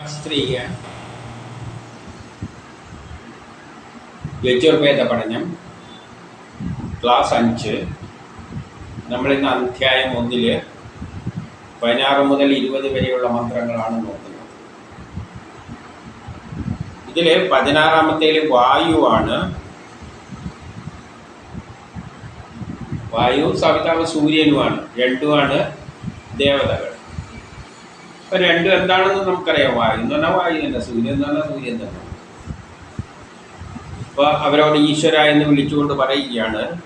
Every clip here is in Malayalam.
ശാസ്ത്രീയ യജുർവേദ പഠനം ക്ലാസ് അഞ്ച്. നമ്മളിന്ന് അധ്യായം ഒന്നിൽ പതിനാറ് മുതൽ ഇരുപത് വരെയുള്ള മന്ത്രങ്ങളാണ് നോക്കുന്നത്. ഇതിൽ പതിനാറാമത്തേൽ വായുവാണ്. വായു സവിതാവ് സൂര്യനുമാണ് രണ്ടുമാണ് ദേവതകൾ. ഇപ്പൊ രണ്ടും എന്താണെന്ന് നമുക്കറിയാം. വായു എന്ന് പറഞ്ഞാൽ വായു തന്നെ സൂര്യൻ എന്ന് പറഞ്ഞാൽ സൂര്യൻ തന്നെ. അപ്പൊ അവരോട് ഈശ്വര എന്ന് വിളിച്ചുകൊണ്ട് പറയുകയാണ്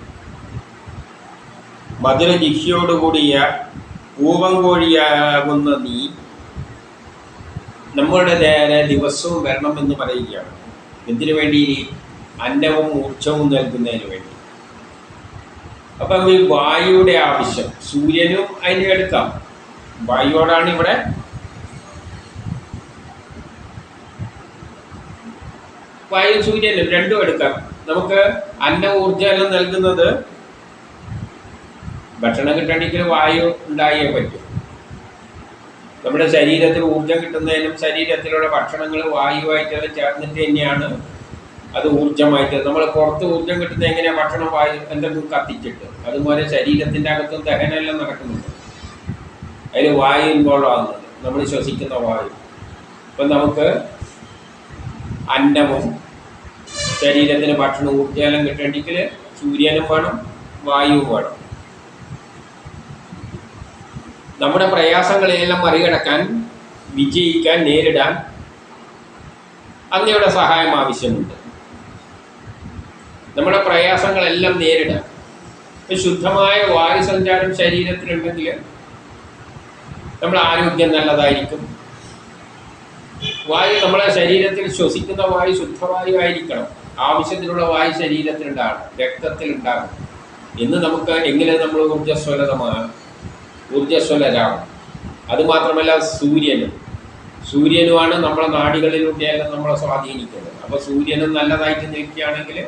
മധുര പൂവം കോഴിയാകുന്ന നീ നമ്മളുടെ നേരെ ദിവസവും വരണം എന്ന് പറയുകയാണ്. എന്തിനു വേണ്ടി? അന്നവും ഊർജവും നൽകുന്നതിന് വേണ്ടി. അപ്പം ഈ വായുവിടെ ആവശ്യം സൂര്യനും അതിന് എടുക്കാം. വായുവോടാണ് ഇവിടെ വായു സൂര്യനും രണ്ടും എടുക്കാം. നമുക്ക് അന്ന ഊർജം നൽകുന്നത് ഭക്ഷണം കിട്ടണമെങ്കിൽ വായു ഉണ്ടായേ പറ്റും. നമ്മുടെ ശരീരത്തിൽ ഊർജം കിട്ടുന്നതിനും ശരീരത്തിലുള്ള ഭക്ഷണങ്ങൾ വായുവായിട്ട് ചേർന്നിട്ട് തന്നെയാണ് അത് ഊർജമായിട്ട് നമ്മൾ പുറത്ത് ഊർജം കിട്ടുന്നത് എങ്ങനെയാണ് ഭക്ഷണം വായു എന്തെങ്കിലും കത്തിച്ചിട്ട്. അതുപോലെ ശരീരത്തിന്റെ അകത്തും ദഹനമെല്ലാം നടക്കുന്നുണ്ട്. അതിൽ വായു ഇൻവോൾവ് ആകുന്നുണ്ട് നമ്മൾ ശ്വസിക്കുന്ന വായു. അപ്പം നമുക്ക് അന്നവും ശരീരത്തിന് ഭക്ഷണ ഊർജാലം കിട്ടണമെങ്കിൽ സൂര്യനും വേണം വായുവും വേണം. നമ്മുടെ പ്രയാസങ്ങളെല്ലാം മറികടക്കാൻ വിജയിക്കാൻ നേരിടാൻ അങ്ങയുടെ സഹായം ആവശ്യമുണ്ട്. നമ്മുടെ പ്രയാസങ്ങളെല്ലാം നേരിടാൻ. ശുദ്ധമായ വായു സഞ്ചാരം ശരീരത്തിലുണ്ടെങ്കിൽ നമ്മുടെ ആരോഗ്യം നല്ലതായിരിക്കും. വായു നമ്മളെ ശരീരത്തിൽ ശ്വസിക്കുന്ന വായു ശുദ്ധവായു ആയിരിക്കണം. ആവശ്യത്തിനുള്ള വായു ശരീരത്തിലുണ്ടാകണം രക്തത്തിലുണ്ടാകണം ഇന്ന് നമുക്ക് എങ്ങനെ നമ്മൾ ഊർജസ്വലതമാണ് ഊർജസ്വലരാകും അതുമാത്രമല്ല സൂര്യനും. സൂര്യനുമാണ് നമ്മളെ നാടികളിലൂടെയെല്ലാം നമ്മളെ സ്വാധീനിക്കുന്നത്. അപ്പോൾ സൂര്യനും നല്ലതായിട്ട് നിൽക്കുകയാണെങ്കിൽ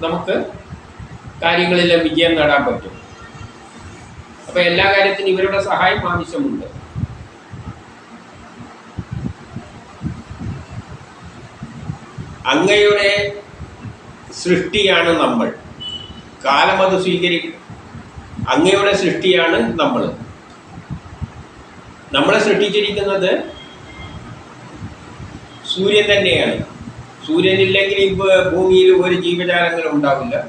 നമുക്ക് കാര്യങ്ങളെല്ലാം വിജയം നേടാൻ പറ്റും. അപ്പോൾ എല്ലാ കാര്യത്തിനും ഇവരുടെ സഹായം ആവശ്യമുണ്ട്. അങ്ങയുടെ സൃഷ്ടിയാണ് നമ്മൾ. കാലം അത് സ്വീകരിക്കും. അങ്ങയുടെ സൃഷ്ടിയാണ് നമ്മൾ. നമ്മളെ സൃഷ്ടിച്ചിരിക്കുന്നത് സൂര്യൻ തന്നെയാണ്. സൂര്യനില്ലെങ്കിൽ ഭൂമിയിൽ ഒരു ജീവജാലങ്ങളും ഉണ്ടാവില്ല.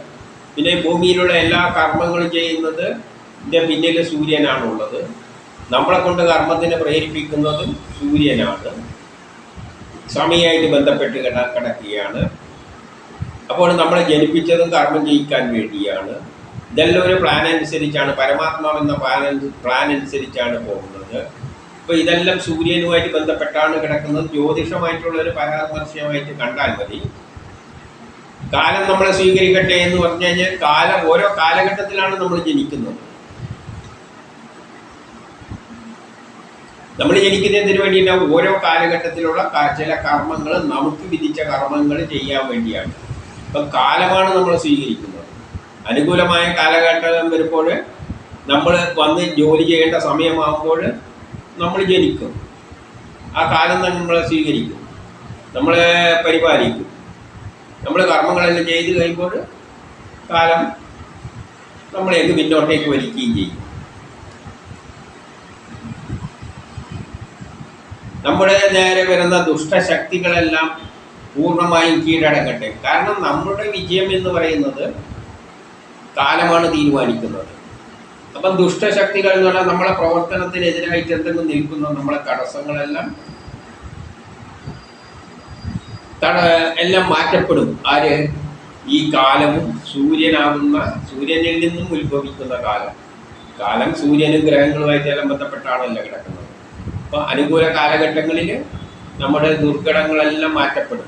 പിന്നെ ഭൂമിയിലുള്ള എല്ലാ കർമ്മങ്ങളും ചെയ്യുന്നത് ഇതിന്റെ പിന്നിൽ സൂര്യനാണുള്ളത്. നമ്മളെ കൊണ്ട് കർമ്മത്തിനെ പ്രേരിപ്പിക്കുന്നതും സൂര്യനാണ്. സമയമായിട്ട് ബന്ധപ്പെട്ട് കിട കിടക്കുകയാണ്. അപ്പോൾ നമ്മളെ ജനിപ്പിച്ചതും കർമ്മം ചെയ്യിക്കാൻ വേണ്ടിയാണ്. ഇതെല്ലാം ഒരു പ്ലാൻ അനുസരിച്ചാണ് പരമാത്മാവ് എന്ന പ്ലാൻ പ്ലാൻ അനുസരിച്ചാണ് പോകുന്നത്. അപ്പോൾ ഇതെല്ലാം സൂര്യനുമായിട്ട് ബന്ധപ്പെട്ടാണ് കിടക്കുന്നത്. ജ്യോതിഷമായിട്ടുള്ള ഒരു പരാമർശമായിട്ട് കണ്ടാൽ മതി. കാലം നമ്മളെ സ്വീകരിക്കട്ടെ എന്ന് പറഞ്ഞു കഴിഞ്ഞാൽ കാലം ഓരോ കാലഘട്ടത്തിലാണ് നമ്മൾ ജനിക്കുന്നത്. നമ്മൾ ജനിക്കുന്നതിന് വേണ്ടിയിട്ടാണ് ഓരോ കാലഘട്ടത്തിലുള്ള ചില കർമ്മങ്ങൾ നമുക്ക് വിധിച്ച കർമ്മങ്ങൾ ചെയ്യാൻ വേണ്ടിയാണ്. ഇപ്പം കാലമാണ് നമ്മൾ സ്വീകരിക്കുന്നത്. അനുകൂലമായ കാലഘട്ടം വരുമ്പോൾ നമ്മൾ വന്ന് ജോലി ചെയ്യേണ്ട സമയമാകുമ്പോൾ നമ്മൾ ജനിക്കും. ആ കാലം നമ്മളെ സ്വീകരിക്കും. നമ്മളെ പരിപാലിക്കും. നമ്മൾ കർമ്മങ്ങളെല്ലാം ചെയ്ത് കഴിയുമ്പോൾ കാലം നമ്മളെയൊക്കെ പിന്നോട്ടേക്ക് വലിക്കുകയും ചെയ്യും. നമ്മുടെ നേരെ വരുന്ന ദുഷ്ടശക്തികളെല്ലാം പൂർണമായും കീഴടങ്ങട്ടെ. കാരണം നമ്മുടെ വിജയം എന്ന് പറയുന്നത് കാലമാണ് തീരുമാനിക്കുന്നത്. അപ്പം ദുഷ്ടശക്തികൾ എന്ന് പറഞ്ഞാൽ നമ്മളെ പ്രവർത്തനത്തിനെതിരായിട്ട് എന്തെങ്കിലും നിൽക്കുന്ന നമ്മളെ തടസ്സങ്ങളെല്ലാം തട എല്ലാം മാറ്റപ്പെടും. ആര്? ഈ കാലവും സൂര്യനാകുന്ന സൂര്യനിൽ നിന്നും ഉത്ഭവിക്കുന്ന കാലം. കാലം സൂര്യനും ഗ്രഹങ്ങളുമായിട്ടെല്ലാം ബന്ധപ്പെട്ടാണല്ലോ കിടക്കുന്നത്. അപ്പോൾ അനുകൂല കാലഘട്ടങ്ങളിൽ നമ്മുടെ ദുർഘടങ്ങളെല്ലാം മാറ്റപ്പെടും.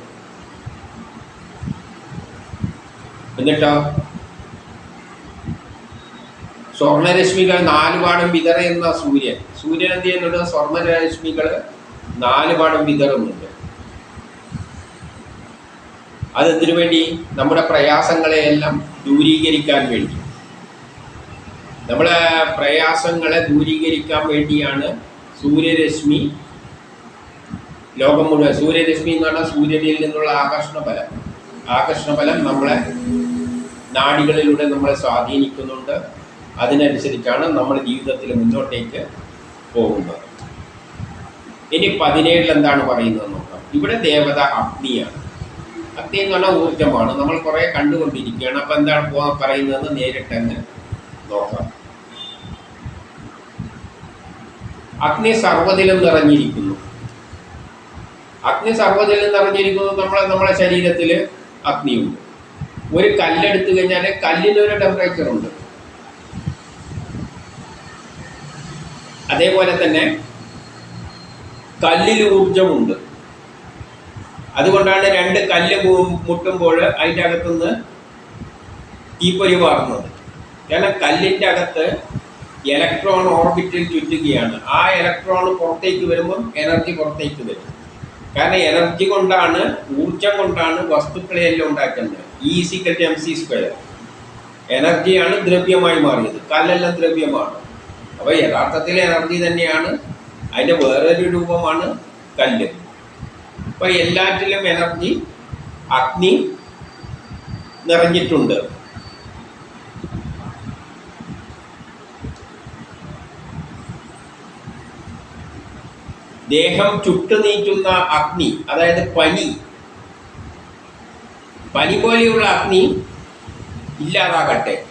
എന്നിട്ടോ? സ്വർണരശ്മികൾ നാലുപാടും വിതറയുന്ന സൂര്യൻ. സൂര്യൻ എന്ത് ചെയ്യുന്നുണ്ട് സ്വർണരശ്മികൾ നാലുപാടും വിതറുന്നുണ്ട്. അതെന്തിനു വേണ്ടി? നമ്മുടെ പ്രയാസങ്ങളെയെല്ലാം ദൂരീകരിക്കാൻ വേണ്ടി. നമ്മളെ പ്രയാസങ്ങളെ ദൂരീകരിക്കാൻ വേണ്ടിയാണ് സൂര്യരശ്മി. ലോകം മുഴുവൻ സൂര്യരശ്മി എന്ന് പറഞ്ഞാൽ സൂര്യനിൽ നിന്നുള്ള ആകർഷണ ഫലം ആകർഷണ ഫലം നമ്മളെ നാടികളിലൂടെ നമ്മളെ സ്വാധീനിക്കുന്നുണ്ട്. അതിനനുസരിച്ചാണ് നമ്മൾ ജീവിതത്തിൽ മുന്നോട്ടേക്ക് പോകുന്നത്. ഇനി പതിനേഴിൽ എന്താണ് പറയുന്നത് നോക്കാം. ഇവിടെ ദേവത അഗ്നിയാണ്. അഗ്നി എന്ന് പറഞ്ഞാൽ ഊർജമാണ് നമ്മൾ കുറേ കണ്ടുകൊണ്ടിരിക്കുകയാണ്. അപ്പോൾ എന്താണ് പറയുന്നതെന്ന് നേരിട്ടങ്ങ് നോക്കാം. അഗ്നി സർവതിലും നിറഞ്ഞിരിക്കുന്നു. അഗ്നി സർവതിലും നിറഞ്ഞിരിക്കുന്നു നമ്മളെ നമ്മളെ ശരീരത്തിൽ അഗ്നിയുണ്ട്. ഒരു കല്ലെടുത്തു കഴിഞ്ഞാൽ കല്ലിനൊരു ടെമ്പറേച്ചർ ഉണ്ട്. അതേപോലെ തന്നെ കല്ലിൽ ഊർജമുണ്ട് അതുകൊണ്ടാണ് രണ്ട് കല്ല് മുട്ടുമ്പോൾ അതിന്റെ അകത്തുനിന്ന് തീപ്പൊരി വാർന്നത്. കാരണം കല്ലിന്റെ അകത്ത് ഇലക്ട്രോൺ ഓർബിറ്റിൽ ചുറ്റുകയാണ്. ആ ഇലക്ട്രോൺ പുറത്തേക്ക് വരുമ്പം എനർജി പുറത്തേക്ക് വരും. കാരണം എനർജി കൊണ്ടാണ് ഊർജം കൊണ്ടാണ് വസ്തുക്കളെയെല്ലാം ഉണ്ടാക്കുന്നത്. ഈസിക്കൽ എം സി സ്ക്വയർ എനർജിയാണ് ദ്രവ്യമായി മാറിയത്. കല്ലെല്ലാം ദ്രവ്യമാണ്. അപ്പോൾ യഥാർത്ഥത്തിൽ എനർജി തന്നെയാണ്. അതിന്റെ വേറൊരു രൂപമാണ് കല്ല്. അപ്പോൾ എല്ലാറ്റിലും എനർജി അഗ്നി നിറഞ്ഞിട്ടുണ്ട്. ദേഹം ചുട്ടുനീറ്റുന്ന അഗ്നി അതായത് പനി. പനി പോലെയുള്ള അഗ്നി ഇല്ലാതാകട്ടെ.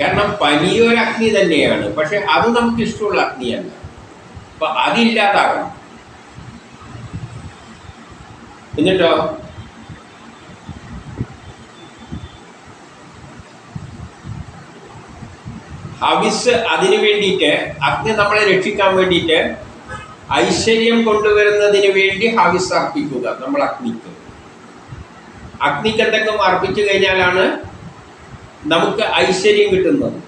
കാരണം പനിയൊരു അഗ്നി തന്നെയാണ്. പക്ഷെ അത് നമുക്ക് ഇഷ്ടമുള്ള അഗ്നിയല്ല. അപ്പൊ അതില്ലാതാകണം. എന്നിട്ടോ? ഹവിസ് അതിനു വേണ്ടിയിട്ട് അഗ്നി നമ്മളെ രക്ഷിക്കാൻ വേണ്ടിയിട്ട് ഐശ്വര്യം കൊണ്ടുവരുന്നതിന് വേണ്ടി ഹവിസ് അർപ്പിക്കുക നമ്മൾ അഗ്നിക്ക്. അഗ്നിക്ക് എന്തെങ്കിലും അർപ്പിച്ചു കഴിഞ്ഞാലാണ് നമുക്ക് ഐശ്വര്യം കിട്ടുന്നത്.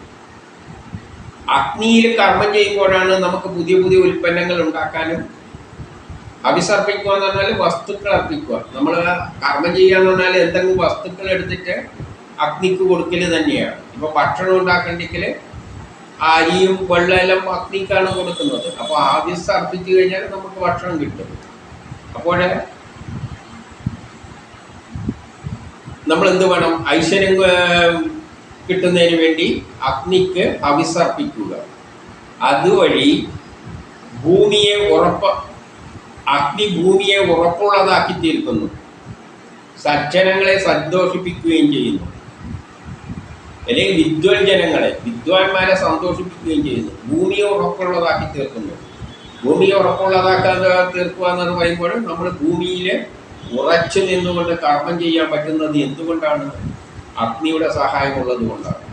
അഗ്നിയിൽ കർമ്മം ചെയ്യുമ്പോഴാണ് നമുക്ക് പുതിയ പുതിയ ഉൽപ്പന്നങ്ങൾ ഉണ്ടാക്കാനും അഭിസർപ്പിക്കുക എന്ന് പറഞ്ഞാൽ വസ്തുക്കൾ അർപ്പിക്കുക. നമ്മൾ കർമ്മം ചെയ്യുക എന്ന് പറഞ്ഞാൽ എന്തെങ്കിലും വസ്തുക്കൾ എടുത്തിട്ട് അഗ്നിക്ക് കൊടുക്കൽ തന്നെയാണ്. ഇപ്പൊ ഭക്ഷണം ഉണ്ടാക്കണ്ടെങ്കിൽ അരിയും വെള്ളമെല്ലാം അഗ്നിക്കാണ് കൊടുക്കുന്നത്. അപ്പോൾ ആദ്യം അർപ്പിച്ചു കഴിഞ്ഞാൽ നമുക്ക് ഭക്ഷണം കിട്ടും. അപ്പോൾ നമ്മൾ എന്ത് വേണം? ഐശ്വര്യം കിട്ടുന്നതിന് വേണ്ടി അഗ്നിക്ക് അഭിസർപ്പിക്കുക അതുവഴി ഭൂമിയെ ഉറപ്പ അഗ്നി ഭൂമിയെ ഉറപ്പുള്ളതാക്കി തീർക്കുന്നു. സജ്ജനങ്ങളെ സന്തോഷിപ്പിക്കുകയും ചെയ്യുന്നു. അല്ലെങ്കിൽ വിദ്വൽ ജനങ്ങളെ വിദ്വാൻമാരെ സന്തോഷിപ്പിക്കുകയും ചെയ്യുന്നു. ഭൂമിയെ ഉറപ്പുള്ളതാക്കി തീർക്കുന്നു. ഭൂമിയെ ഉറപ്പുള്ളതാക്കാൻ തീർക്കുക എന്ന് പറയുമ്പോൾ നമ്മൾ ഭൂമിയിൽ ഉറച്ചു നിന്നുകൊണ്ട് കർമ്മം ചെയ്യാൻ പറ്റുന്നത് എന്തുകൊണ്ടാണ്? അഗ്നിയുടെ സഹായമുള്ളത് കൊണ്ടാണ്.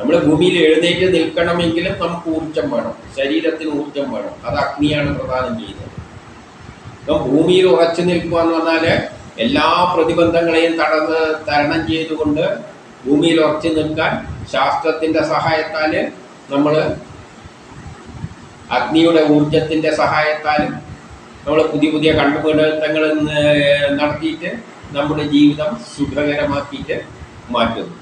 നമ്മൾ ഭൂമിയിൽ എഴുന്നേറ്റ് നിൽക്കണമെങ്കിലും നമുക്ക് ഊർജം വേണം. ശരീരത്തിന് ഊർജം വേണം. അത് അഗ്നിയാണ് പ്രദാനം ചെയ്യുന്നത്. ഇപ്പം ഭൂമിയിൽ ഉറച്ചു നിൽക്കുക എന്ന് പറഞ്ഞാൽ എല്ലാ പ്രതിബന്ധങ്ങളെയും തടന്ന് തരണം ചെയ്തുകൊണ്ട് ഭൂമിയിൽ ഉറച്ചു നിൽക്കാൻ ശാസ്ത്രത്തിന്റെ സഹായത്താൽ നമ്മൾ അഗ്നിയുടെ ഊർജത്തിന്റെ സഹായത്താലും നമ്മൾ പുതിയ പുതിയ കണ്ടുപിടുത്തങ്ങൾ നടത്തിയിട്ട് നമ്മുടെ ജീവിതം സുഖകരമാക്കിയിട്ട് മാറ്റുന്നു.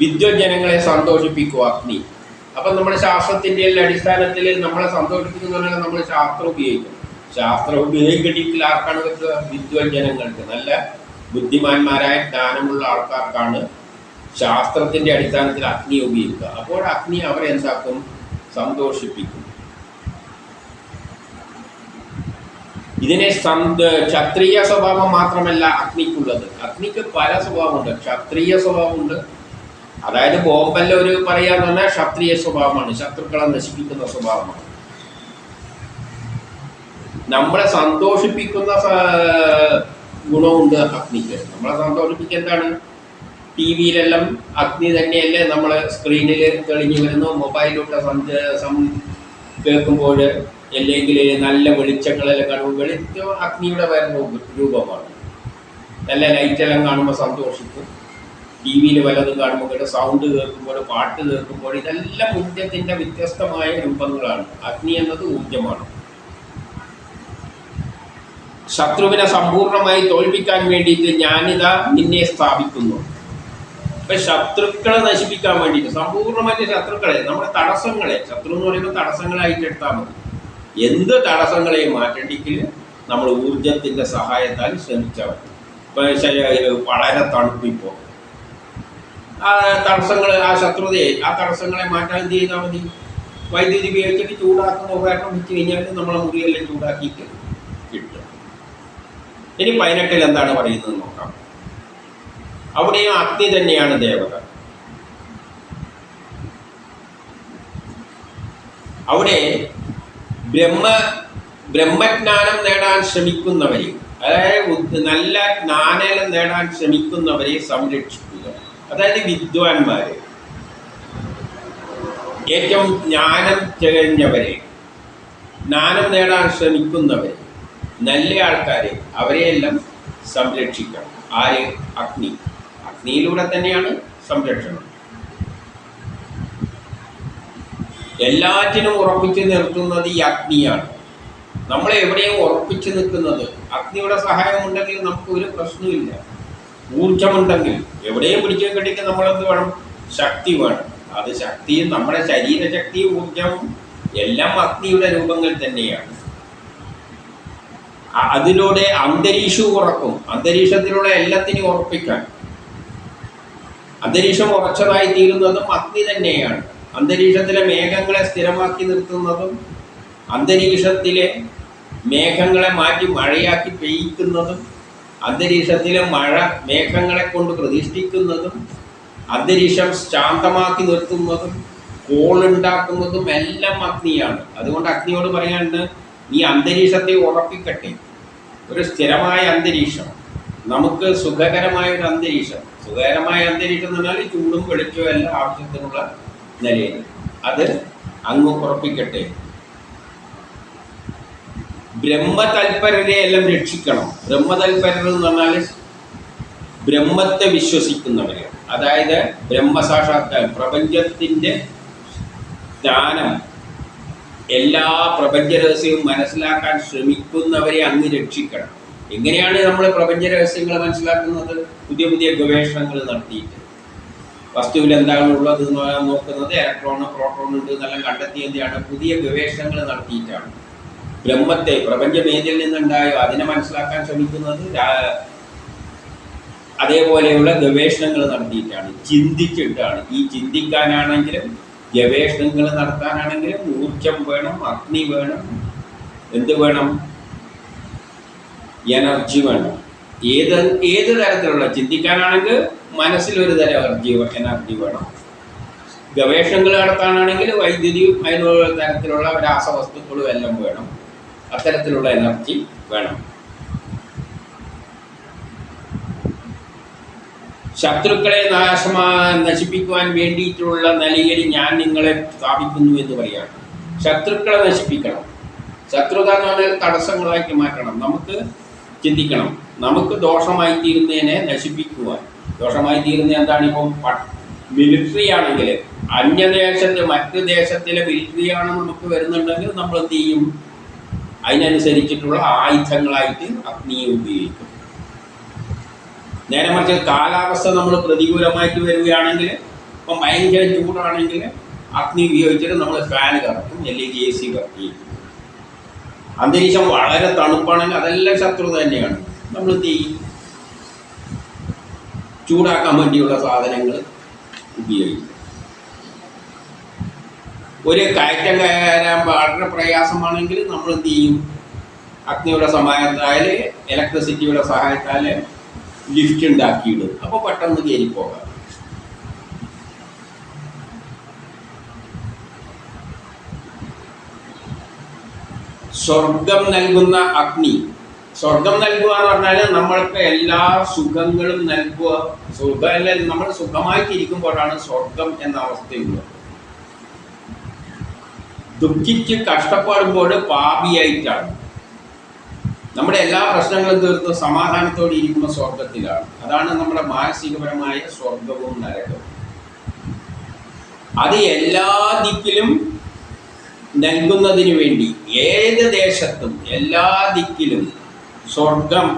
വിദ്വജനങ്ങളെ സന്തോഷിപ്പിക്കും അഗ്നി. അപ്പം നമ്മുടെ ശാസ്ത്രത്തിന്റെ അടിസ്ഥാനത്തിൽ നമ്മളെ സന്തോഷിപ്പിക്കുന്നുണ്ടെങ്കിൽ നമ്മൾ ശാസ്ത്രം ഉപയോഗിക്കും. ശാസ്ത്രം ഉപയോഗിക്കണമെങ്കിൽ ആർക്കാണ് പറ്റുക വിദ്വജനങ്ങൾക്ക് നല്ല ബുദ്ധിമാന്മാരായ ജ്ഞാനമുള്ള ആൾക്കാർക്കാണ് ശാസ്ത്രത്തിന്റെ അടിസ്ഥാനത്തിൽ അഗ്നി ഉപയോഗിക്കുക. അപ്പോൾ അഗ്നി അവരെ എന്താക്കും? സന്തോഷിപ്പിക്കും. ഇതിനെ സന്ത ക്ഷത്രിയ സ്വഭാവം മാത്രമല്ല അഗ്നിക്കുള്ളത്. അഗ്നിക്ക് പല സ്വഭാവമുണ്ട്. ക്ഷത്രിയ സ്വഭാവമുണ്ട്. അതായത് ബോംബല്ല ഒരു പറയാന്ന് പറഞ്ഞാൽ ക്ഷത്രിയ സ്വഭാവമാണ്. ശത്രുക്കളെ നശിപ്പിക്കുന്ന സ്വഭാവമാണ്. നമ്മളെ സന്തോഷിപ്പിക്കുന്ന ഗുണമുണ്ട് അഗ്നിക്ക്. നമ്മളെ സന്തോഷിപ്പിക്കുക എന്താണ്? ടി വിയിലെല്ലാം അഗ്നി തന്നെയല്ലേ നമ്മൾ സ്ക്രീനിൽ തെളിഞ്ഞു വരുന്നു. മൊബൈലിലൂടെ കേൾക്കുമ്പോൾ അല്ലെങ്കിൽ നല്ല വെളിച്ചങ്ങളെല്ലാം കാണുമ്പോൾ വെളിച്ചം അഗ്നിയുടെ വരുന്ന രൂപ- രൂപമാണ്. നല്ല ലൈറ്റെല്ലാം കാണുമ്പോൾ സന്തോഷിക്കും. ടി വിയിൽ വല്ലതും കാണുമ്പോൾ സൗണ്ട് കേൾക്കുമ്പോൾ പാട്ട് കേൾക്കുമ്പോൾ ഇതെല്ലാം ഊർജത്തിന്റെ വ്യത്യസ്തമായ രൂപങ്ങളാണ്. അഗ്നി എന്നത് ഊർജമാണ് ശത്രുവിനെ സമ്പൂർണമായി തോൽപ്പിക്കാൻ വേണ്ടിയിട്ട് ഞാനിതാ നിന്നെ സ്ഥാപിക്കുന്നു. ഇപ്പം ശത്രുക്കളെ നശിപ്പിക്കാൻ വേണ്ടിയിട്ട് സമ്പൂർണമായിട്ട് ശത്രുക്കളെ നമ്മുടെ തടസ്സങ്ങളെ ശത്രു എന്ന് പറയുമ്പോൾ തടസ്സങ്ങളായിട്ട് എടുത്താൽ മതി. എന്ത് തടസ്സങ്ങളെയും മാറ്റണ്ടെങ്കിൽ നമ്മൾ ഊർജത്തിന്റെ സഹായത്താൽ ശ്രമിച്ചാൽ മതി. ഇപ്പം വളരെ തണുപ്പിപ്പോൾ ആ തടസ്സങ്ങൾ ആ ശത്രുതയെ ആ തടസ്സങ്ങളെ മാറ്റാൻ എന്ത് ചെയ്താൽ മതി? വൈദ്യുതി ഉപയോഗിച്ചിട്ട് ചൂടാക്കുന്ന ഉപകരണം വെച്ച് കഴിഞ്ഞാൽ നമ്മളെ മുറിയെല്ലാം ചൂടാക്കിയിട്ട് ഇനി പതിനെട്ടിൽ എന്താണ് പറയുന്നത് നോക്കാം. അവിടെയും അഗ്നി തന്നെയാണ് ദേവത. അവിടെ ബ്രഹ്മ ബ്രഹ്മജ്ഞാനം നേടാൻ ശ്രമിക്കുന്നവരെ അതായത് നല്ല ജ്ഞാനം നേടാൻ ശ്രമിക്കുന്നവരെ സംരക്ഷിക്കുക. അതായത് വിദ്വാൻമാരെ. ഏറ്റവും ജ്ഞാനം തികഞ്ഞവരെ ജ്ഞാനം നേടാൻ ശ്രമിക്കുന്നവരെ. നല്ല ആൾക്കാരെ അവരെയെല്ലാം സംരക്ഷിക്കണം. ആര്? അഗ്നി. അഗ്നിയിലൂടെ തന്നെയാണ് സംരക്ഷണം. എല്ലാറ്റിനും ഉറപ്പിച്ച് നിർത്തുന്നത് ഈ അഗ്നിയാണ്. നമ്മൾ എവിടെയും ഉറപ്പിച്ച് നിൽക്കുന്നത് അഗ്നിയുടെ സഹായം ഉണ്ടെങ്കിൽ നമുക്ക് ഒരു പ്രശ്നമില്ല ഊർജമുണ്ടെങ്കിൽ എവിടെയും പിടിച്ചു കെട്ടിക്ക് നമ്മളെന്ത് വേണം? ശക്തി വേണം. അത് ശക്തിയും നമ്മുടെ ശരീരശക്തിയും ഊർജവും എല്ലാം അഗ്നിയുടെ രൂപങ്ങൾ തന്നെയാണ്. അതിലൂടെ അന്തരീക്ഷവും ഉറക്കും. അന്തരീക്ഷത്തിലൂടെ എല്ലാത്തിനും ഉറപ്പിക്കാൻ. അന്തരീക്ഷം ഉറച്ചതായി തീരുന്നതും അഗ്നി തന്നെയാണ്. അന്തരീക്ഷത്തിലെ മേഘങ്ങളെ സ്ഥിരമാക്കി നിർത്തുന്നതും അന്തരീക്ഷത്തിലെ മേഘങ്ങളെ മാറ്റി മഴയാക്കി പെയ്യിക്കുന്നതും അന്തരീക്ഷത്തിലെ മഴ മേഘങ്ങളെ കൊണ്ട് പ്രതിഷ്ഠിക്കുന്നതും അന്തരീക്ഷം ശാന്തമാക്കി നിർത്തുന്നതും കോളുണ്ടാക്കുന്നതും എല്ലാം അഗ്നിയാണ്. അതുകൊണ്ട് അഗ്നിയോട് പറയാണ്ട് നീ അന്തരീക്ഷത്തെ ഉറപ്പിക്കട്ടെ. ഒരു സ്ഥിരമായ അന്തരീക്ഷം. നമുക്ക് സുഖകരമായ ഒരു അന്തരീക്ഷം. സുഖകരമായ അന്തരീക്ഷം എന്ന് പറഞ്ഞാൽ ചൂടും വെളിച്ചവും എല്ലാം ആവശ്യത്തിനുള്ള നിലയിൽ അത് അങ്ങ് ഉറപ്പിക്കട്ടെ. ബ്രഹ്മതൽപരരെ എല്ലാം രക്ഷിക്കണം. ബ്രഹ്മതൽപരർ എന്ന് പറഞ്ഞാൽ ബ്രഹ്മത്തെ വിശ്വസിക്കുന്നവര്. അതായത് ബ്രഹ്മസാക്ഷാത്കാരം പ്രപഞ്ചത്തിന്റെ ജ്ഞാനം എല്ലാ പ്രപഞ്ച രഹസ്യവും മനസ്സിലാക്കാൻ ശ്രമിക്കുന്നവരെ അങ്ങ് രക്ഷിക്കണം. എങ്ങനെയാണ് നമ്മൾ പ്രപഞ്ച രഹസ്യങ്ങൾ മനസ്സിലാക്കുന്നത്? പുതിയ പുതിയ ഗവേഷണങ്ങൾ നടത്തിയിട്ട്. വസ്തുവിൽ എന്താണ് ഉള്ളത് നോക്കുന്നത്? ഇലക്ട്രോൺ പ്രോട്ടോൺ ഉണ്ട് എന്നെല്ലാം കണ്ടെത്തിയതാണ് പുതിയ ഗവേഷണങ്ങൾ നടത്തിയിട്ടാണ്. ബ്രഹ്മത്തെ പ്രപഞ്ചം ഏതിൽ നിന്നുണ്ടായോ അതിനെ മനസ്സിലാക്കാൻ ശ്രമിക്കുന്നത്? അതേപോലെയുള്ള ഗവേഷണങ്ങൾ നടത്തിയിട്ടാണ്. ചിന്തിച്ചിട്ടാണ്. ഈ ചിന്തിക്കാനാണെങ്കിലും ഗവേഷണങ്ങൾ നടത്താനാണെങ്കിലും ഊർജം വേണം അഗ്നി വേണം. എന്ത് വേണം? എനർജി വേണം. ഏത് ഏത് തരത്തിലുള്ള ചിന്തിക്കാനാണെങ്കിൽ മനസ്സിലൊരു തരം എനർജി എനർജി വേണം. ഗവേഷണങ്ങൾ നടത്താനാണെങ്കിൽ വൈദ്യുതിയും അതിനുള്ള തരത്തിലുള്ള രാസവസ്തുക്കളും എല്ലാം വേണം. അത്തരത്തിലുള്ള എനർജി വേണം. ശത്രുക്കളെ നാശമാ നശിപ്പിക്കുവാൻ വേണ്ടിയിട്ടുള്ള നിലയിൽ ഞാൻ നിങ്ങളെ സ്ഥാപിക്കുന്നു എന്ന് പറയാണ്. ശത്രുക്കളെ നശിപ്പിക്കണം. ശത്രുത എന്ന് പറഞ്ഞാൽ തടസ്സങ്ങളാക്കി മാറ്റണം. നമുക്ക് ചിന്തിക്കണം. നമുക്ക് ദോഷമായി തീരുന്നതിനെ നശിപ്പിക്കുവാൻ. ദോഷമായി തീരുന്ന എന്താണ് ഇപ്പം? മിലിറ്ററി ആണെങ്കിൽ അന്യദേശത്ത് മറ്റ് ദേശത്തിലെ മിലിറ്ററി ആണ് നമുക്ക് വരുന്നുണ്ടെങ്കിൽ നമ്മൾ എന്ത് ചെയ്യും? അതിനനുസരിച്ചിട്ടുള്ള ആയുധങ്ങളായിട്ട് അഗ്നിയെ ഉപയോഗിക്കും. നേരെ മറിച്ച് കാലാവസ്ഥ നമ്മൾ പ്രതികൂലമായിട്ട് വരികയാണെങ്കിൽ ഇപ്പം ഭയങ്കര ചൂടാണെങ്കിൽ അഗ്നി ഉപയോഗിച്ചിട്ട് നമ്മൾ ഫാൻ കറക്കും അല്ലെങ്കിൽ എ സി കറക്കി. അന്തരീക്ഷം വളരെ തണുപ്പാണെങ്കിൽ അതെല്ലാം ശത്രു തന്നെയാണ്. നമ്മൾ തീ ചെയ്യും? ചൂടാക്കാൻ വേണ്ടിയുള്ള സാധനങ്ങൾ ഉപയോഗിക്കും. ഒരു കയറ്റം കയറാൻ വളരെ പ്രയാസമാണെങ്കിൽ നമ്മൾ എന്ത് ചെയ്യും? അഗ്നിയുടെ സഹായത്താൽ ഇലക്ട്രിസിറ്റിയുടെ സഹായത്താൽ ലിഫ്റ്റ് ഉണ്ടാക്കിയിടും. അപ്പോൾ പെട്ടെന്ന് കയറി പോകാം. സ്വർഗം നൽകുന്ന അഗ്നി. സ്വർഗം നൽകുക എന്ന് പറഞ്ഞാൽ നമ്മൾക്ക് എല്ലാ സുഖങ്ങളും നൽകുക സുഖം നമ്മൾ സുഖമായിട്ടിരിക്കുമ്പോഴാണ് സ്വർഗം എന്ന അവസ്ഥയുള്ളത്. ദുഃഖിച്ച് കഷ്ടപ്പെടുമ്പോൾ പാപിയായിട്ടാണ്. നമ്മുടെ എല്ലാ പ്രശ്നങ്ങളും തീർത്ത് സമാധാനത്തോടെ ഇരിക്കുന്ന സ്വർഗത്തിലാണ്. അതാണ് നമ്മുടെ മാനസികപരമായ സ്വർഗവും നരകവും. അത് എല്ലാ ദിക്കിലും നൽകുന്നതിന് വേണ്ടി ഏത് ദേശത്തും എല്ലാ ദിക്കിലും സ്വർഗം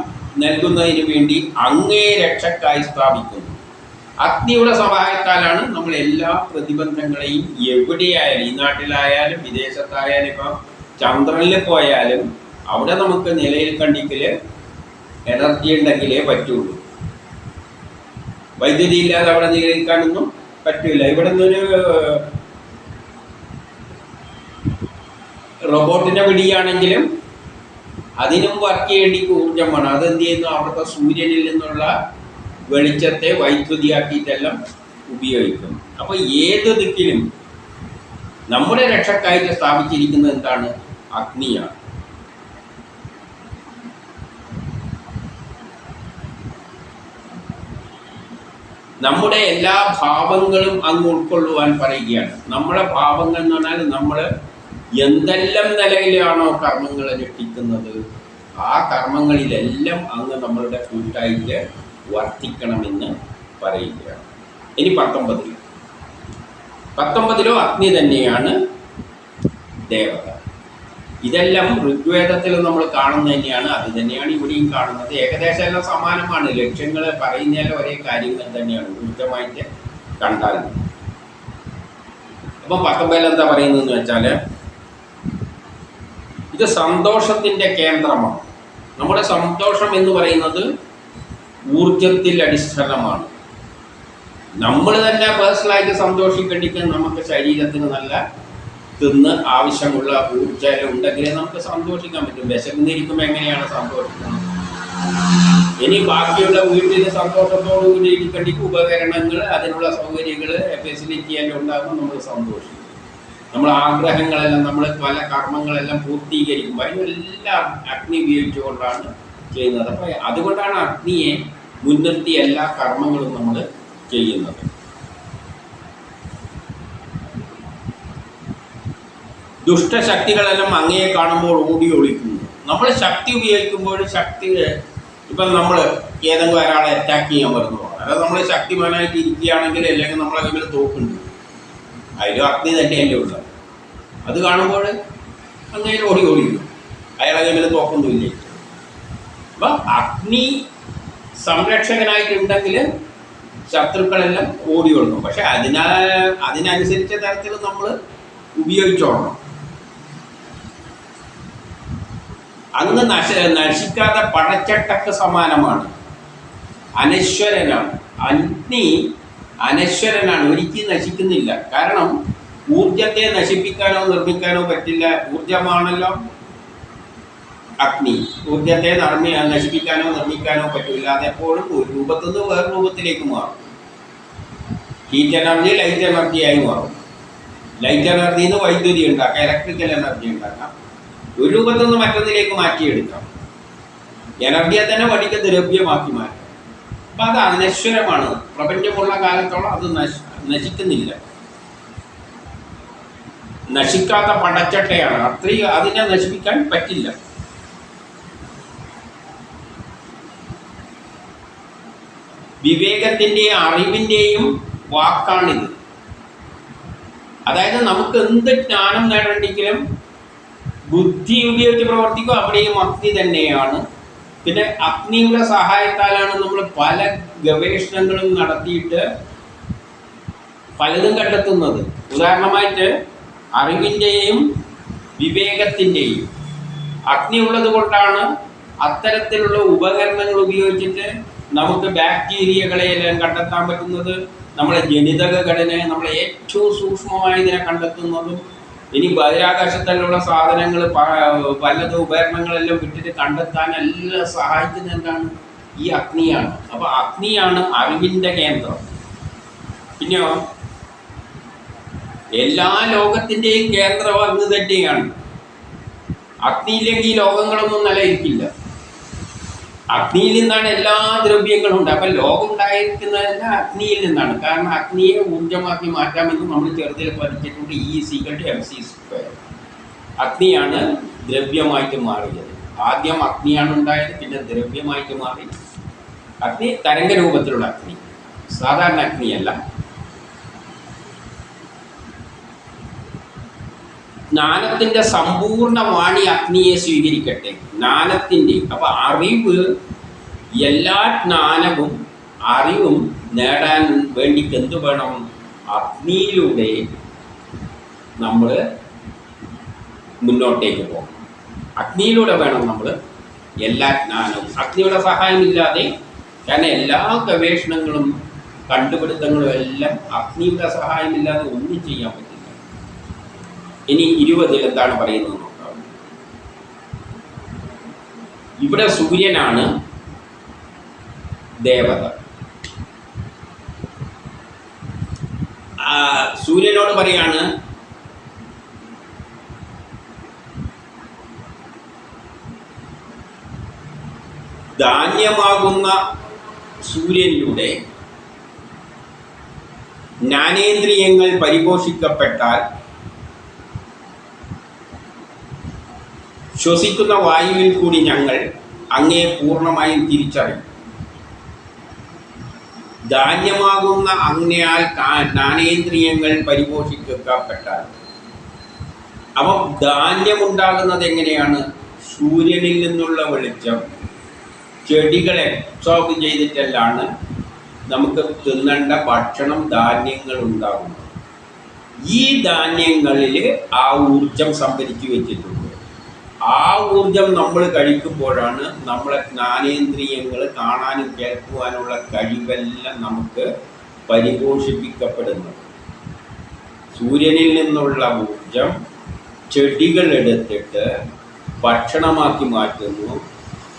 നൽകുന്നതിന് വേണ്ടി അങ്ങേ രക്ഷക്കായി സ്ഥാപിക്കുന്നു. അഗ്നിയുടെ സഹായത്താലാണ് നമ്മൾ എല്ലാ പ്രതിബന്ധങ്ങളെയും എവിടെയായാലും ഈ നാട്ടിലായാലും വിദേശത്തായാലും ഇപ്പം ചന്ദ്രനിൽ പോയാലും അവിടെ നമുക്ക് നിലയിൽ കണ്ടിക്കൽ എനർജി ഉണ്ടെങ്കിലേ പറ്റുള്ളൂ. വൈദ്യുതി ഇല്ലാതെ അവിടെ നിലനിൽക്കാനൊന്നും പറ്റില്ല. ഇവിടെ നിന്നൊരു റോബോട്ടിനെ പിടിയാണെങ്കിലും അതിനും വർക്ക് ചെയ്യേണ്ടി ഊർജം വേണം അതെന്ത് ചെയ്യുന്നു? അവിടുത്തെ സൂര്യനിൽ നിന്നുള്ള വെളിച്ചത്തെ വൈദ്യുതിയാക്കിയിട്ടെല്ലാം ഉപയോഗിക്കും. അപ്പൊ ഏത് ദിക്കിലും നമ്മുടെ രക്ഷക്കായിട്ട് സ്ഥാപിച്ചിരിക്കുന്നത് എന്താണ്? അഗ്നിയാണ്. നമ്മുടെ എല്ലാ ഭാവങ്ങളും അങ്ങ് ഉൾക്കൊള്ളുവാൻ പറയുകയാണ്. നമ്മുടെ ഭാവങ്ങൾ എന്ന് പറഞ്ഞാൽ നമ്മൾ എന്തെല്ലാം നിലയിലാണോ കർമ്മങ്ങൾ അനുഷ്ഠിക്കുന്നത് ആ കർമ്മങ്ങളിലെല്ലാം അങ്ങ് നമ്മളുടെ കൂട്ടായിട്ട് വർത്തിക്കണമെന്ന് പറയുകയാണ്. ഇനി പത്തൊമ്പതിൽ പത്തൊമ്പതിലോ അഗ്നി തന്നെയാണ് ദേവത. ഇതെല്ലാം ഋഗ്വേദത്തിൽ നമ്മൾ കാണുന്നത് തന്നെയാണ്. അത് തന്നെയാണ് ഇവിടെയും കാണുന്നത്. ഏകദേശം എല്ലാം സമാനമാണ്. ലക്ഷ്യങ്ങൾ പറയുന്നതെല്ലാം ഒരേ കാര്യങ്ങൾ തന്നെയാണ്. ഊർജമായിട്ട് കണ്ടാൽ. അപ്പം പത്തൊമ്പതിൽ എന്താ പറയുന്നതെന്ന് വെച്ചാൽ ഇത് സന്തോഷത്തിന്റെ കേന്ദ്രമാണ്. നമ്മുടെ സന്തോഷം എന്ന് പറയുന്നത് ഊർജത്തിൽ അടിസ്ഥാനമാണ്. നമ്മൾ തന്നെ പേഴ്സണലായിട്ട് സന്തോഷിക്കേണ്ടിക്കാൻ നമുക്ക് ശരീരത്തിന് നല്ല തിന്ന് ആവശ്യമുള്ള ഊർജം ഉണ്ടെങ്കിലേ നമുക്ക് സന്തോഷിക്കാൻ പറ്റും. വിശന്നിരിക്കുമ്പോൾ എങ്ങനെയാണ് സന്തോഷിക്കുന്നത്? ഇനി ബാക്കിയുള്ള വീട്ടിൽ സന്തോഷത്തോടു കൂടി ഇരിക്കേണ്ടിക്ക് ഉപകരണങ്ങൾ അതിനുള്ള സൗകര്യങ്ങൾ ഫെസിലിറ്റി എല്ലാം ഉണ്ടാകുമ്പോൾ നമ്മൾ സന്തോഷിക്കും. നമ്മൾ ആഗ്രഹങ്ങളെല്ലാം നമ്മൾ പല കർമ്മങ്ങളെല്ലാം പൂർത്തീകരിക്കും അതിനെല്ലാം അഗ്നി ഉപയോഗിച്ചുകൊണ്ടാണ് ചെയ്യുന്നത്. അപ്പോൾ അതുകൊണ്ടാണ് അഗ്നിയെ മുൻനിർത്തി എല്ലാ കർമ്മങ്ങളും നമ്മൾ ചെയ്യുന്നത്. ദുഷ്ടശക്തികളെല്ലാം അങ്ങയെ കാണുമ്പോൾ ഓടി ഒളിക്കുന്നു. നമ്മൾ ശക്തി ഉപയോഗിക്കുമ്പോൾ ശക്തി ഇപ്പം നമ്മൾ ഏതെങ്കിലും ഒരാളെ അറ്റാക്ക് ചെയ്യാൻ വരുന്നു. അതായത് നമ്മൾ ശക്തിമാനായിട്ട് ഇരിക്കുകയാണെങ്കിൽ അല്ലെങ്കിൽ നമ്മളെ കയ്യിൽ തോക്കുണ്ട്. അതിലും അഗ്നി തന്നെയല്ലേ ഉള്ളത്. അത് കാണുമ്പോൾ അങ്ങനെ ഓടി ഓടിക്കും അയാളെ കയ്യിൽ തോക്കൊന്നുമില്ല? അപ്പം അഗ്നി സംരക്ഷകനായിട്ടുണ്ടെങ്കിൽ ശത്രുക്കളെല്ലാം ഓടി ഒടുങ്ങും പക്ഷെ അതിനാ അതിനനുസരിച്ച തരത്തിൽ നമ്മൾ ഉപയോഗിച്ചോളണം. അങ്ങ് നശ നശിക്കാതെ പടച്ചട്ടക്ക് സമാനമാണ്. അനശ്വരനാണ് അഗ്നി അനശ്വരനാണ്. ഒരിക്കലും നശിക്കുന്നില്ല. കാരണം ഊർജത്തെ നശിപ്പിക്കാനോ നിർമ്മിക്കാനോ പറ്റില്ല. ഊർജമാണല്ലോ അഗ്നി. ഊർജത്തെ നിർമ്മി നശിപ്പിക്കാനോ നിർമ്മിക്കാനോ പറ്റില്ല അതെപ്പോഴും ഒരു രൂപത്തിൽ നിന്ന് വേറെ രൂപത്തിലേക്ക് മാറും. ഹീറ്റ് എനർജി ലൈറ്റ് എനർജി ആയി മാറും. ലൈറ്റ് എനർജിയിൽ നിന്ന് വൈദ്യുതി ഉണ്ടാക്കാം. ഇലക്ട്രിക്കൽ എനർജി ഉണ്ടാക്കാം. ഒരു രൂപത്തിൽ നിന്ന് മറ്റൊന്നിലേക്ക് മാറ്റിയെടുക്കാം. എനർജിയെ തന്നെ വടിക്ക് ദ്രവ്യമാക്കി മാറ്റാം. അപ്പം അത് അനശ്വരമാണ് പ്രപഞ്ചമുള്ള കാലത്തോളം അത് നശ നശിക്കുന്നില്ല. നശിക്കാത്ത പടച്ചട്ടയാണ്. അത്രയും അതിനെ നശിപ്പിക്കാൻ പറ്റില്ല. വിവേകത്തിന്റെയും അറിവിന്റെയും വാക്കാണിത്. അതായത് നമുക്ക് എന്ത് ജ്ഞാനം നേടണ്ടെങ്കിലും ബുദ്ധി ഉപയോഗിച്ച് പ്രവർത്തിക്കും അവിടെയും അഗ്നി തന്നെയാണ്. പിന്നെ അഗ്നിയുടെ സഹായത്താലാണ് നമ്മൾ പല ഗവേഷണങ്ങളും നടത്തിയിട്ട് പലതും കണ്ടെത്തുന്നത്. ഉദാഹരണമായിട്ട് അറിവിന്റെയും വിവേകത്തിന്റെയും. അഗ്നി ഉള്ളത് കൊണ്ടാണ് അത്തരത്തിലുള്ള ഉപകരണങ്ങൾ ഉപയോഗിച്ചിട്ട് നമുക്ക് ബാക്ടീരിയകളെയെല്ലാം കണ്ടെത്താൻ പറ്റുന്നത് നമ്മളെ ജനിതക ഘടനയെ നമ്മളെ ഏറ്റവും സൂക്ഷ്മമായി ഇതിനെ കണ്ടെത്തുന്നതും ഇനി ബഹിരാകാശത്തിലുള്ള സാധനങ്ങൾ പലതും ഉപകരണങ്ങളെല്ലാം വിട്ടിട്ട് കണ്ടെത്താൻ എല്ലാം സഹായിക്കുന്ന എന്താണ്? ഈ അഗ്നിയാണ്. അപ്പോൾ അഗ്നിയാണ് അറിവിന്റെ കേന്ദ്രം. പിന്നെയോ? എല്ലാ ലോകത്തിന്റെയും കേന്ദ്രം അന്ന് തന്നെയാണ്. അഗ്നിയില്ലെങ്കിൽ ഈ ലോകങ്ങളൊന്നും നിലനിൽക്കില്ല. അഗ്നിയിൽ നിന്നാണ് എല്ലാ ദ്രവ്യങ്ങളും ഉണ്ട്. അപ്പം ലോകം ഉണ്ടായിരിക്കുന്നതെല്ലാം അഗ്നിയിൽ നിന്നാണ്. കാരണം അഗ്നിയെ ഊർജമാക്കി മാറ്റാമെന്ന് നമ്മൾ ചെറുതിൽ പഠിച്ചിട്ടുണ്ട്. E equal to M C square അഗ്നിയാണ് ദ്രവ്യമായിട്ട് മാറിയത്. ആദ്യം അഗ്നിയാണ് ഉണ്ടായത് പിന്നെ ദ്രവ്യമായിട്ട് മാറി. അഗ്നി തരംഗ രൂപത്തിലുള്ള അഗ്നി. സാധാരണ അഗ്നിയല്ല. ജ്ഞാനത്തിന്റെ സമ്പൂർണ വാണി അഗ്നിയെ സ്വീകരിക്കട്ടെ. ജ്ഞാനത്തിന്റെ അപ്പോൾ അറിവ് എല്ലാ ജ്ഞാനവും അറിവും നേടാൻ വേണ്ടിക്ക് എന്ത് വേണം? അഗ്നിയിലൂടെ നമ്മൾ മുന്നോട്ടേക്ക് പോകണം. അഗ്നിയിലൂടെ വേണം നമ്മൾ എല്ലാ ജ്ഞാനവും. അഗ്നിയുടെ സഹായമില്ലാതെ കാരണം എല്ലാ ഗവേഷണങ്ങളും കണ്ടുപിടുത്തങ്ങളും എല്ലാം അഗ്നിയുടെ സഹായമില്ലാതെ ഒന്നും ചെയ്യാൻ പറ്റില്ല. ഇനി ഇരുപതിൽ എന്താണ് പറയുന്നത്? നോക്കാം ഇവിടെ സൂര്യനാണ് ദേവത. സൂര്യനോട് പറയാണ് ധാന്യമാകുന്ന സൂര്യനിലൂടെ ജ്ഞാനേന്ദ്രിയങ്ങൾ പരിപോഷിക്കപ്പെട്ടാൽ ശ്വസിക്കുന്ന വായുവിൽ കൂടി ഞങ്ങൾ അങ്ങേ പൂർണമായും തിരിച്ചറിയും. ധാന്യമാകുന്ന അങ്ങയാൽ കാ- ജ്ഞാനേന്ദ്രിയങ്ങൾ പരിപോഷിക്കപ്പെട്ടാൽ. അപ്പം ധാന്യമുണ്ടാകുന്നത് എങ്ങനെയാണ്? സൂര്യനിൽ നിന്നുള്ള വെളിച്ചം. ചെടികളെ അബ്സോർബ് ചെയ്തിട്ടെല്ലാണ് നമുക്ക് തിന്നേണ്ട ഭക്ഷണം ധാന്യങ്ങൾ ഉണ്ടാകുന്നത്. ഈ ധാന്യങ്ങളിൽ ആ ഊർജം സംഭരിച്ചു വെച്ചിട്ടുണ്ട്. ആ ഊർജം നമ്മൾ കഴിക്കുമ്പോഴാണ് നമ്മളെ ജ്ഞാനേന്ദ്രിയങ്ങൾ കാണാനും കേൾക്കുവാനുള്ള കഴിവെല്ലാം നമുക്ക് പരിപോഷിപ്പിക്കപ്പെടുന്നത്. സൂര്യനിൽ നിന്നുള്ള ഊർജം ചെടികൾ എടുത്തിട്ട് ഭക്ഷണമാക്കി മാറ്റുന്നു.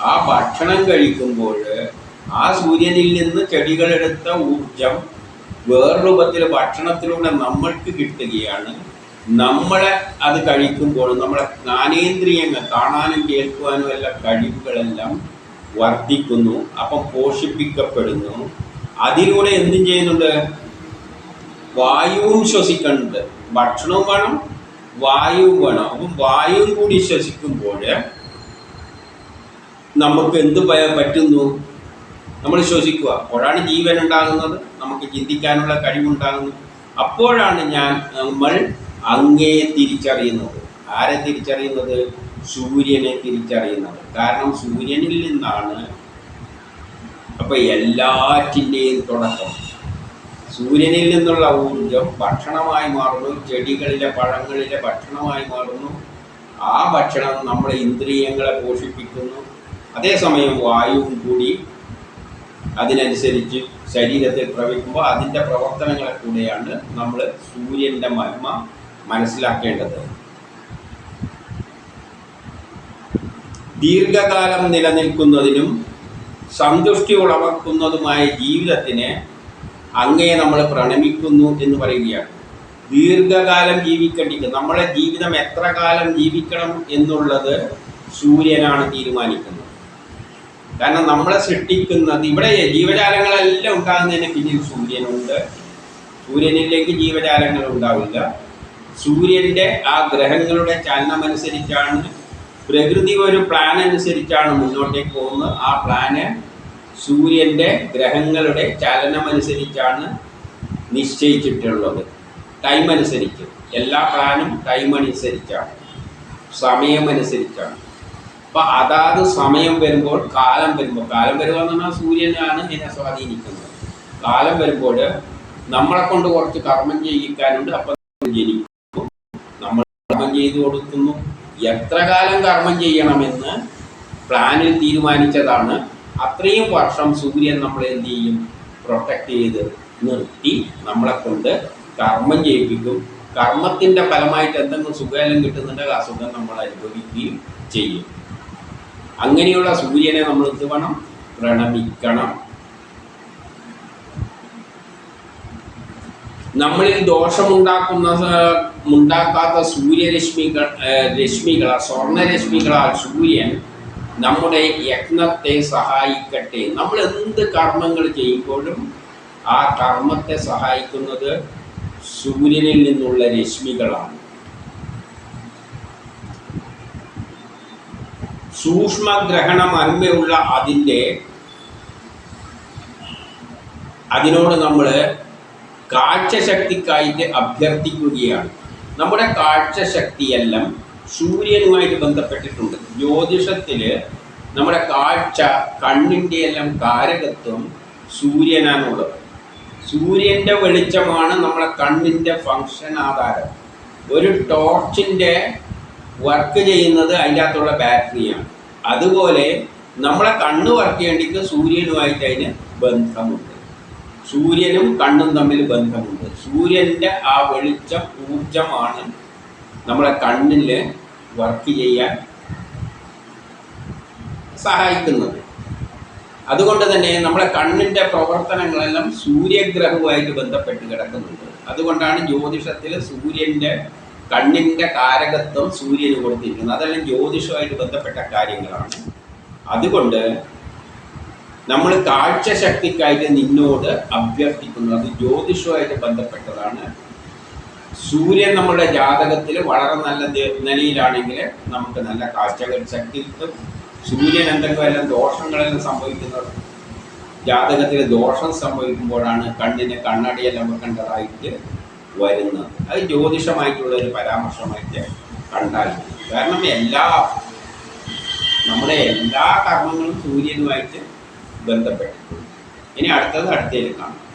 ആ ഭക്ഷണം കഴിക്കുമ്പോൾ ആ സൂര്യനിൽ നിന്ന് ചെടികളെടുത്ത ഊർജം വേറെ രൂപത്തിൽ ഭക്ഷണത്തിലൂടെ നമ്മൾക്ക് കിട്ടുകയാണ്. നമ്മളെ അത് കഴിക്കുമ്പോൾ നമ്മളെ ജ്ഞാനേന്ദ്രിയങ്ങൾ കാണാനും കേൾക്കുവാനും എല്ലാ കഴിവുകളെല്ലാം വർദ്ധിക്കുന്നു അപ്പം പോഷിപ്പിക്കപ്പെടുന്നു. അതിലൂടെ എന്തും ചെയ്യുന്നുണ്ട്? വായുവും ശ്വസിക്കുന്നുണ്ട്. ഭക്ഷണവും വേണം വായുവും വേണം. അപ്പം വായുവും കൂടി ശ്വസിക്കുമ്പോൾ നമുക്ക് എന്ത് പറ്റുന്നു? നമ്മൾ ശ്വസിക്കുക. അപ്പോഴാണ് ജീവൻ ഉണ്ടാകുന്നത് നമുക്ക് ചിന്തിക്കാനുള്ള കഴിവുണ്ടാകുന്നു. അപ്പോഴാണ് ഞാൻ നമ്മൾ അങ്ങയെ തിരിച്ചറിയുന്നത്. ആരെ തിരിച്ചറിയുന്നത്? സൂര്യനെ തിരിച്ചറിയുന്നത്. കാരണം സൂര്യനിൽ നിന്നാണ് അപ്പോൾ എല്ലാറ്റിന്റെയും തുടക്കം. സൂര്യനിൽ നിന്നുള്ള ഊർജം ഭക്ഷണമായി മാറുന്നു. ചെടികളിലെ പഴങ്ങളിലെ ഭക്ഷണമായി മാറുന്നു. ആ ഭക്ഷണം നമ്മുടെ ഇന്ദ്രിയങ്ങളെ പോഷിപ്പിക്കുന്നു. അതേസമയം വായുവും കൂടി അതിനനുസരിച്ച് ശരീരത്തിൽ പ്രവഹിക്കുമ്പോൾ അതിന്റെ പ്രവർത്തനങ്ങളെ കൂടെയാണ് നമ്മൾ സൂര്യന്റെ മഹിമ മനസ്സിലാക്കേണ്ടത്. ദീർഘകാലം നിലനിൽക്കുന്നതിനും സന്തുഷ്ടി ഉളവാക്കുന്നതുമായ ജീവിതത്തിന് അങ്ങയെ നമ്മൾ പ്രണമിക്കുന്നു എന്ന് പറയുകയാണ്. ദീർഘകാലം ജീവിക്കേണ്ടിരിക്കും നമ്മളെ ജീവിതം എത്ര കാലം ജീവിക്കണം എന്നുള്ളത് സൂര്യനാണ് തീരുമാനിക്കുന്നത്. കാരണം നമ്മളെ സൃഷ്ടിക്കുന്നത് ഇവിടെ ജീവജാലങ്ങളെല്ലാം ഉണ്ടാകുന്നതിന് പിന്നിൽ സൂര്യനുണ്ട്. സൂര്യനില്ലെങ്കിൽ ജീവജാലങ്ങൾ ഉണ്ടാവില്ല. സൂര്യന്റെ ആ ഗ്രഹങ്ങളുടെ ചലനമനുസരിച്ചാണ് പ്രകൃതി ഒരു പ്ലാൻ അനുസരിച്ചാണ് മുന്നോട്ടേക്ക് പോകുന്നത്. ആ പ്ലാന് സൂര്യന്റെ ഗ്രഹങ്ങളുടെ ചലനമനുസരിച്ചാണ് നിശ്ചയിച്ചിട്ടുള്ളത്. ടൈം അനുസരിച്ച്. എല്ലാ പ്ലാനും ടൈം അനുസരിച്ചാണ്. സമയമനുസരിച്ചാണ് അപ്പൊ അതാത് സമയം വരുമ്പോൾ കാലം വരുമ്പോൾ കാലം വരുക എന്ന് പറഞ്ഞാൽ സൂര്യനാണ് എന്നെ സ്വാധീനിക്കുന്നത് കാലം വരുമ്പോൾ നമ്മളെ കൊണ്ട് കുറച്ച് കർമ്മം ചെയ്യിക്കാനുണ്ട് അപ്പൊ ജനിക്കും കർമ്മം ചെയ്തു കൊടുക്കുന്നു. എത്ര കാലം കർമ്മം ചെയ്യണമെന്ന് പ്ലാനിൽ തീരുമാനിച്ചതാണ്. അത്രയും വർഷം സൂര്യൻ നമ്മളെ എന്ത് ചെയ്യും? പ്രൊട്ടക്റ്റ് ചെയ്ത് നിർത്തി നമ്മളെ കൊണ്ട് കർമ്മം ചെയ്യിപ്പിക്കും. കർമ്മത്തിന്റെ ഫലമായിട്ട് എന്തെങ്കിലും സുഖമെല്ലാം കിട്ടുന്നുണ്ടെങ്കിൽ ആ സുഖം നമ്മൾ അനുഭവിക്കുകയും ചെയ്യും. അങ്ങനെയുള്ള സൂര്യനെ നമ്മൾ എന്ത് വേണം? പ്രണമിക്കണം. നമ്മളിൽ ദോഷമുണ്ടാക്കുന്ന ഉണ്ടാക്കാത്ത സൂര്യരശ്മികൾ ഏഹ്, രശ്മികളാൽ സ്വർണരശ്മികളാൽ സൂര്യൻ നമ്മുടെ യജ്ഞത്തെ സഹായിക്കട്ടെ. നമ്മൾ എന്ത് കർമ്മങ്ങൾ ചെയ്യുമ്പോഴും ആ കർമ്മത്തെ സഹായിക്കുന്നത് സൂര്യനിൽ നിന്നുള്ള രശ്മികളാണ്. സൂക്ഷ്മഗ്രഹണ മഹിമയുള്ള അതിന്റെ അതിനോട് നമ്മൾ കാഴ്ചശക്തിക്കായിട്ട് അഭ്യർത്ഥിക്കുകയാണ്. നമ്മുടെ കാഴ്ചശക്തിയെല്ലാം സൂര്യനുമായിട്ട് ബന്ധപ്പെട്ടിട്ടുണ്ട്. ജ്യോതിഷത്തിൽ നമ്മുടെ കാഴ്ച കണ്ണിന്റെ എല്ലാം കാരകത്വം സൂര്യനാണുള്ളത്. സൂര്യന്റെ വെളിച്ചമാണ് നമ്മുടെ കണ്ണിന്റെ ഫങ്ഷൻ ആധാരം. ഒരു ടോർച്ചിന്റെ വർക്ക് ചെയ്യുന്നത് അതിന്റെ അകത്തുള്ള ബാറ്ററിയാണ് അതുപോലെ നമ്മളെ കണ്ണ് വർക്ക് ചെയ്യേണ്ടിക്ക് സൂര്യനുമായിട്ട് അതിന് ബന്ധമുണ്ട്. സൂര്യനും കണ്ണും തമ്മിൽ ബന്ധമുണ്ട്. സൂര്യന്റെ ആ വെളിച്ചം ഊർജമാണ് നമ്മളെ കണ്ണിൽ വർക്ക് ചെയ്യാൻ സഹായിക്കുന്നത്. അതുകൊണ്ട് തന്നെ നമ്മളെ കണ്ണിന്റെ പ്രവർത്തനങ്ങളെല്ലാം സൂര്യഗ്രഹവുമായിട്ട് ബന്ധപ്പെട്ട് കിടക്കുന്നുണ്ട്. അതുകൊണ്ടാണ് ജ്യോതിഷത്തിൽ സൂര്യന്റെ കണ്ണിന്റെ കാരകത്വം സൂര്യന് കൊടുത്തിരിക്കുന്നത്. അതെല്ലാം ജ്യോതിഷവുമായിട്ട് ബന്ധപ്പെട്ട കാര്യങ്ങളാണ്. അതുകൊണ്ട് നമ്മൾ കാഴ്ച ശക്തിക്കായിട്ട് നിന്നോട് അഭ്യർത്ഥിക്കുന്നു അത് ജ്യോതിഷവുമായിട്ട് ബന്ധപ്പെട്ടതാണ്. സൂര്യൻ നമ്മുടെ ജാതകത്തിൽ വളരെ നല്ല നിലയിലാണെങ്കിൽ നമുക്ക് നല്ല കാഴ്ചകൾ ശക്തി കിട്ടും. സൂര്യൻ എന്തെങ്കിലും ദോഷങ്ങളെല്ലാം സംഭവിക്കുന്നത് ജാതകത്തിൽ ദോഷം സംഭവിക്കുമ്പോഴാണ് കണ്ണിന് കണ്ണടിയെല്ലാം വെക്കേണ്ടതായിട്ട് വരുന്നത്. അത് ജ്യോതിഷമായിട്ടുള്ള ഒരു പരാമർശമായിട്ട് കണ്ടാൽ. കാരണം എല്ലാ നമ്മുടെ എല്ലാ കർമ്മങ്ങളും സൂര്യനുമായിട്ട് ബന്ധപ്പെട്ടിട്ടുണ്ട് ഇനി അടുത്തത് അടുത്തേക്ക് കാണാം.